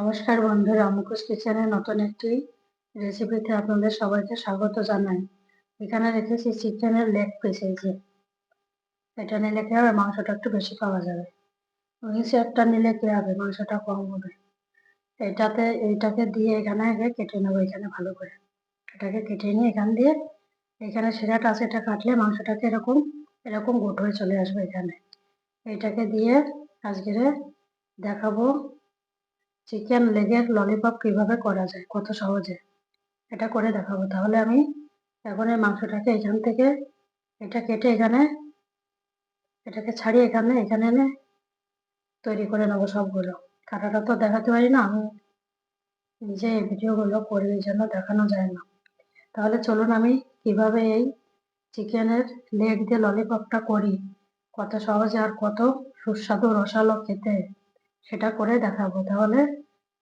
নমস্কার বন্ধুরা মুখোশ কিচেনের নতুন একটি রেসিপিতে আপনাদের সবাইকে স্বাগত জানাই। এখানে রেখেছি চিকেনের লেগ পিস এটা নিলে কি হবে? মাংসটা একটু বেশি পাওয়া যাবে। উইংস একটা নিলে কী হবে? মাংসটা কম হবে। এটাতে এইটাকে দিয়ে এখানে আগে কেটে নেব এখানে ভালো করে। এটাকে কেটে নিয়ে এখান দিয়ে, এখানে শিরাটা আছে, এটা কাটলে মাংসটাকে এরকম এরকম গোট হয়ে চলে আসবে এখানে। এইটাকে দিয়ে আজকে দেখাবো চিকেন লেগের ললিপপ কীভাবে করা যায়? কত সহজে? এটা করে দেখাবো। তাহলে আমি এখন এই মাংসটাকে এখান থেকে এটা কেটে এখানে, এটাকে ছাড়িয়ে এখানে এখানে এনে তৈরি করে নেব সবগুলো। কাটাটা তো দেখাতে পারি না, আমি নিজে এই ভিডিওগুলো করি, এই জন্য দেখানো যায় না। তাহলে চলুন আমি কীভাবে এই চিকেনের লেগ দিয়ে ললিপপটা করি, কত সহজে আর কত সুস্বাদু, রসালো খেতে, সেটা করে দেখাবো। তাহলে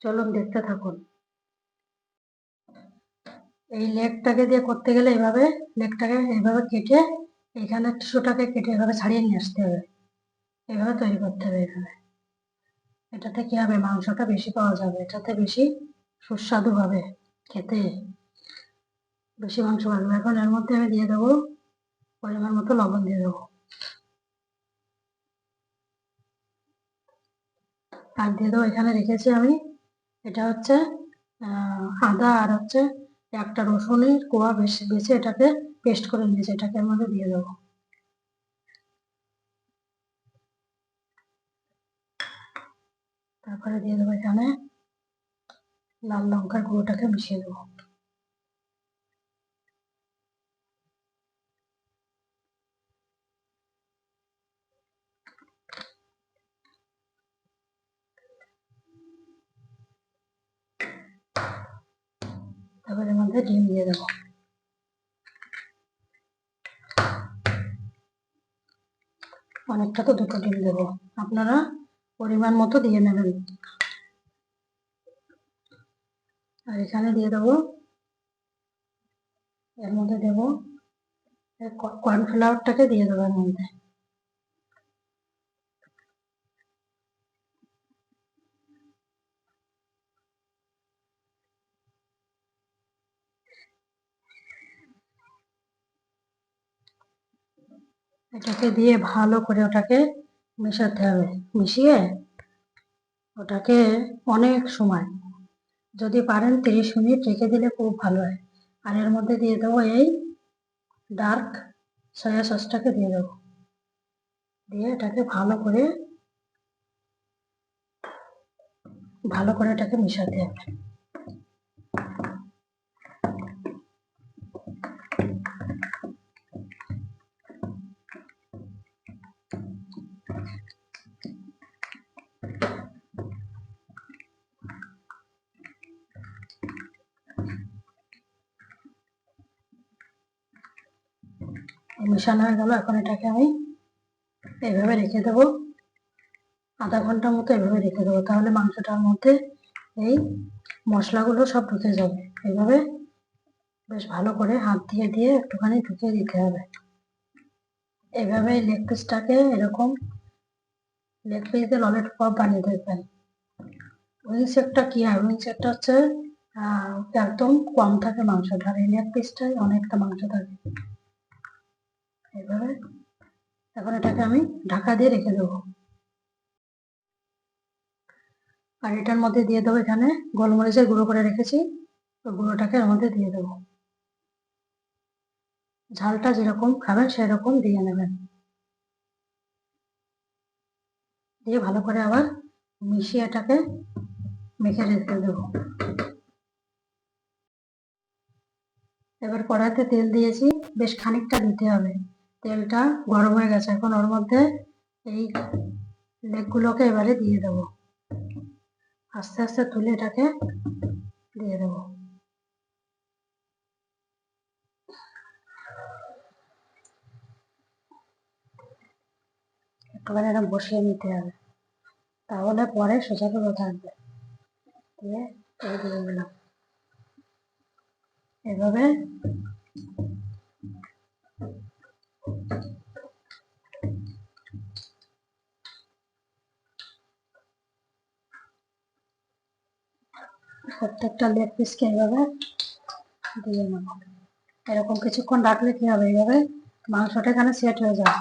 চলুন দেখতে থাকুন। এই লেগটাকে দিয়ে করতে গেলে এইভাবে লেগটাকে এইভাবে কেটে এইখানে টিস্যুটাকে কেটে এভাবে ছাড়িয়ে নিয়ে আসতে হবে। এভাবে তৈরি করতে হবে এখানে। এটাতে কি হবে? মাংসটা বেশি পাওয়া যাবে। এটাতে বেশি সুস্বাদু হবে খেতে। বেশি মাংস পাবে এখন এর মধ্যে আমি দিয়ে দেবো পরিমাণ মতো লবণ দিয়ে দেবো। আর দিয়ে দেবো, এখানে রেখেছি আমি এটা হচ্ছে আদা আর হচ্ছে একটা রসুনের কোয়া বেশি, বেছে এটাকে পেস্ট করে নিয়েছি, এটাকে আমাকে দিয়ে দেবো। তারপরে দিয়ে দেবো এখানে লাল লঙ্কার গুঁড়োটাকে মিশিয়ে দেবো তারপর এর মধ্যে ডিম দিয়ে দেবো অনেকটা তো দুটো ডিম দেবো আপনারা পরিমাণ মতো দিয়ে নেবেন আর এখানে দিয়ে দেবো এর মধ্যে দেবো কর্নফ্লাওয়ারটাকে দিয়ে দেবো এর মধ্যে এটাকে দিয়ে ভালো করে ওটাকে মেশাতে হবে। মিশিয়ে ওটাকে অনেক সময়, যদি পারেন তিরিশ মিনিট রেখে দিলে খুব ভালো হয়। আর এর মধ্যে দিয়ে দেবো এই ডার্ক সয়া সসটাকে দিয়ে দেবো। দিয়ে এটাকে ভালো করে ভালো করে এটাকে মিশাতে হবে। মেশানো হয়ে গেল, এখন এটাকে আমি এইভাবে রেখে দেবো। আধা ঘণ্টার মতো এভাবে রেখে দেবো, তাহলে মাংসটার মধ্যে এই মশলাগুলো সব ঢুকে যাবে। এভাবে বেশ ভালো করে হাত দিয়ে দিয়ে একটুখানি ঢুকিয়ে দিতে হবে। এভাবে লেগ পিসটাকে এরকম, লেগ পিস দিয়ে ললেট পপ বানিয়ে দেখবেন। উইংস একটা কি হয়? উইংস একটা হচ্ছে একদম কম থাকে মাংসটা, আর এই লেগ পিসটাই অনেকটা মাংস থাকে। এইভাবে এখন এটাকে আমি ঢাকা দিয়ে রেখে দেবো। আর এটার মধ্যে দিয়ে দেবো এখানে গোলমরিচের গুঁড়ো করে রেখেছি। ওই গুঁড়োটাকে এর মধ্যে দিয়ে দেবো। ঝালটা যেরকম খাবেন সেরকম দিয়ে নেবেন। দিয়ে ভালো করে আবার মিশিয়ে এটাকে মেখে রেখে দেবো। এবার কড়াইতে তেল দিয়েছি। বেশ খানিকটা দিতে হবে। তেলটা গরম হয়ে গেছে। এখন ওর মধ্যে এই লেগগুলোকে এবারে দিয়ে দেবো। আস্তে আস্তে তুলে এটাকে দিয়ে দেবো। একটুখানি এরকম বসিয়ে নিতে হবে। তাহলে পরে সোজাগুলো থাকবে দিয়ে দিয়ে দিলাম। এভাবে প্রত্যেকটা লেগ পিসকে এইভাবে দিয়ে নেব। এরকম কিছুক্ষণ রাখলে কি হবে? এইভাবে মাংসটা এখানে সেট হয়ে যাবে।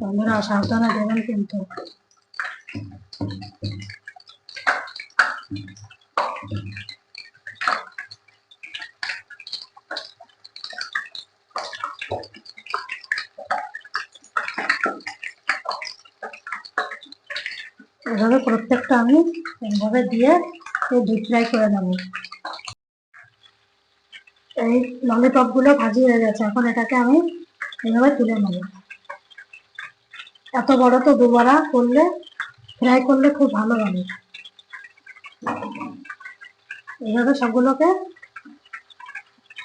বন্ধুরা, সাবধানে দেবেন কিন্তু। এভাবে প্রত্যেকটা আমি এইভাবে দিয়ে ডিপ ফ্রাই করে নেব। এই ললিপপগুলো ভাজি হয়ে গেছে, এখন এটাকে আমি এইভাবে তুলে নেব। এত বড় তো দুবারা করলে ফ্রাই করলে খুব ভালো হবে। এইভাবে সবগুলোকে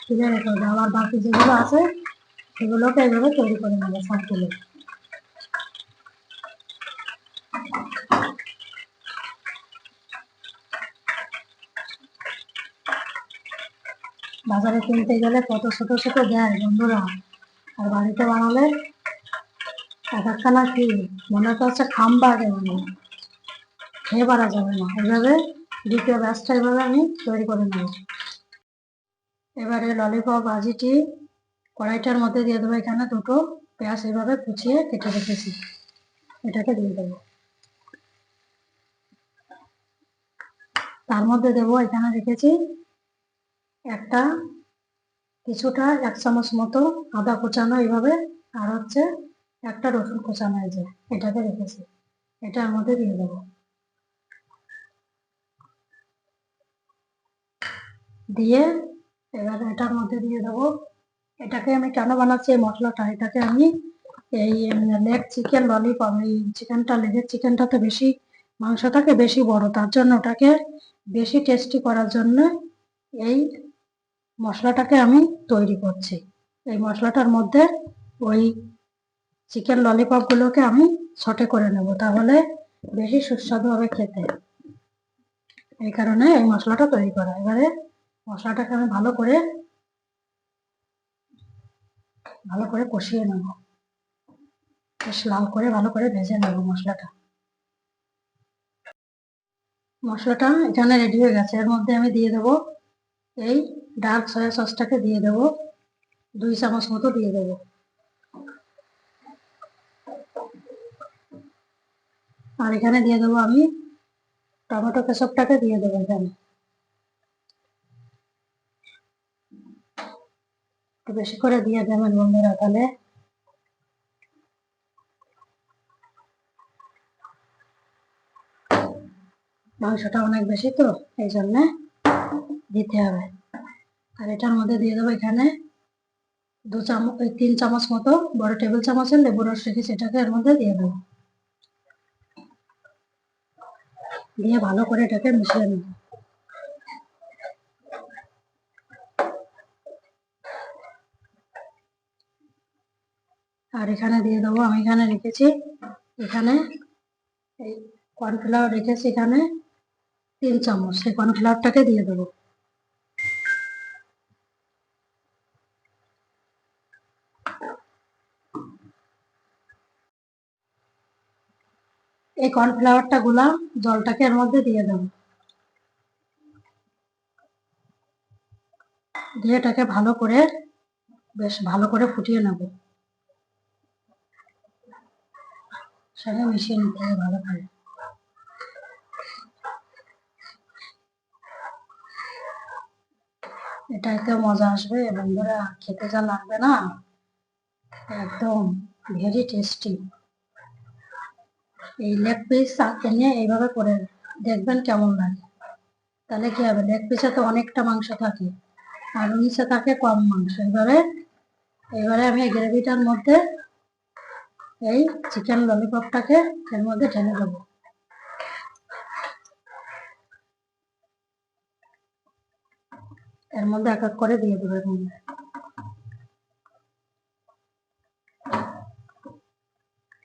তুলে রেখে আবার বাকি যেগুলো আছে, সেগুলোকে এইভাবে তৈরি করে নেব সবগুলো। বাজারে কিনতে গেলে কত ছোট ছোট দেয় বন্ধুরা। আর বাড়িতে বানালে এক একখানা কি? মনে হচ্ছে খাম্বা না খেয়ে পারা যাবে না। এইভাবে দ্বিতীয় ব্যাচটা এভাবে আমি তৈরি করে নেব। এবারে ললিপপ ভাজিটি কড়াইটার মধ্যে দিয়ে দেবো এখানে দুটো পেঁয়াজ এইভাবে কুচিয়ে কেটে রেখেছি। এটাকে দিয়ে দেবো। তার মধ্যে দেবো এখানে রেখেছি একটা কিছুটা এক চামচ মতো আদা কুচানো এইভাবে আর হচ্ছে একটা রসুন কুচানো এই যে, এটাকে রেখেছি। এটার মধ্যে দিয়ে দেবো। দিয়ে এবার এটার মধ্যে দিয়ে দেবো। এটাকে আমি কেন বানাচ্ছি এই মশলাটা? এটাকে আমি এই লেগ চিকেন ললিপপ এই চিকেনটা, লেগের চিকেনটা তো বেশি, মাংসটাকে বেশি বড়, তার জন্য ওটাকে বেশি টেস্টি করার জন্য এই মশলাটাকে আমি তৈরি করছি। এই মশলাটার মধ্যে ওই চিকেন ললিপপ গুলোকে আমি ছটে করে নেব, তাহলে বেশি সুস্বাদু হবে খেতে। এই কারণে এই মশলাটা তৈরি করা। এবারে মশলাটাকে আমি ভালো করে ভালো করে কষিয়ে নেব। বেশ লাল করে ভালো করে ভেজে নেব মশলাটা। মশলাটা এখানে রেডি হয়ে গেছে। এর মধ্যে আমি দিয়ে দেবো এই ডার্ক সয়া সসটাকে দিয়ে দেবো। দুই চামচ মতো দিয়ে দেবো। আর এখানে দিয়ে দেবো আমি টমেটো কেশপটাকে দিয়ে দেবো এখানে। বেশি করে দিয়ে দেবেন বন্ধুরা তাহলে। মাংসটা অনেক বেশি তো, এই জন্যে দিতে হবে। আর এটার মধ্যে দিয়ে দেবো এখানে দু চামচ, ওই তিন চামচ মতো বড় টেবিল চামচের লেবু রস রেখেছি এটাকে এর মধ্যে দিয়ে দেবো। দিয়ে ভালো করে এটাকে মিশিয়ে নেব। আর এখানে দিয়ে দেবো, আমি এখানে রেখেছি। এখানে এই কর্নফ্লাওয়ার রেখেছি এখানে তিন চামচ। সেই কর্নফ্লাওয়ারটাকে দিয়ে দেবো। এই কর্নফ্লাওয়ারটা গুলা জলটাকে এর মধ্যে দিয়ে দেবো। দিয়ে এটাকে ভালো করে, বেশ ভালো করে ফুটিয়ে নেব। সঙ্গে মিশিয়ে নিতে হবে ভালো করে এটা এতে মজা আসবে, বন্ধুরা, খেতে যা লাগবে না, একদম ভেরি টেস্টি এই লেগ পিস এনে এইভাবে করে দেখবেন কেমন লাগে। তাহলে কি হবে লেগ পিসে তো অনেকটা মাংস থাকে, আর নিচে থাকে কম মাংস। এবারে এবারে আমি গ্রেভিটার মধ্যে এই চিকেন ললিপপটাকে এর মধ্যে ঢেলে দেবো। এর মধ্যে এক এক করে দিয়ে দেবো এর মধ্যে।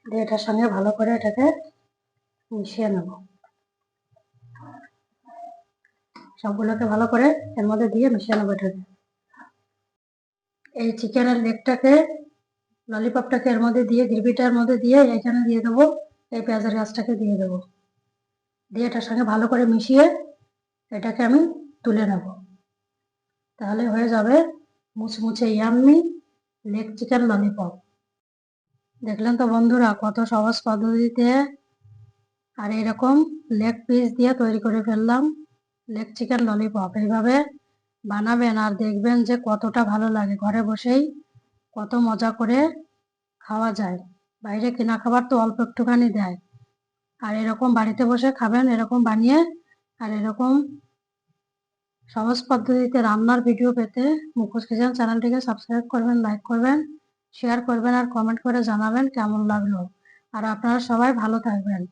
দিয়ে এটার সঙ্গে ভালো করে এটাকে মিশিয়ে নেব। সবগুলোকে ভালো করে এর মধ্যে দিয়ে মিশিয়ে নেব এটাকে। এই চিকেনের লেগটাকে ললিপপটাকে এর মধ্যে দিয়ে, গ্রেভিটার মধ্যে দিয়ে এখানে দিয়ে দেবো, এই পেঁয়াজের গাছটাকে দিয়ে দেবো। দিয়ে এটার সঙ্গে ভালো করে মিশিয়ে এটাকে আমি তুলে নেব। তাহলে হয়ে যাবে মুচমুচে ইয়াম্মি লেগ চিকেন ললিপপ। দেখলেন তো বন্ধুরা কত সহজ পদ্ধতিতে আর এরকম লেগ পিস দিয়ে তৈরি করে ফেললাম লেগ চিকেন ললিপপ। এইভাবে বানাবেন আর দেখবেন যে কতটা ভালো লাগে ঘরে বসেই। কত মজা করে খাওয়া যায়। বাইরে কেনা খাবার তো অল্প একটুখানি দেয়। আর এরকম বাড়িতে বসে খাবেন, এরকম বানিয়ে, আর এরকম সহজ পদ্ধতিতে রান্নার ভিডিও পেতে মুখোশ কিচেন চ্যানেলটিকে সাবস্ক্রাইব করবেন লাইক করবেন শেয়ার করবেন, আর কমেন্ট করে জানাবেন কেমন লাগল। আর আপনারা সবাই ভালো থাকবেন।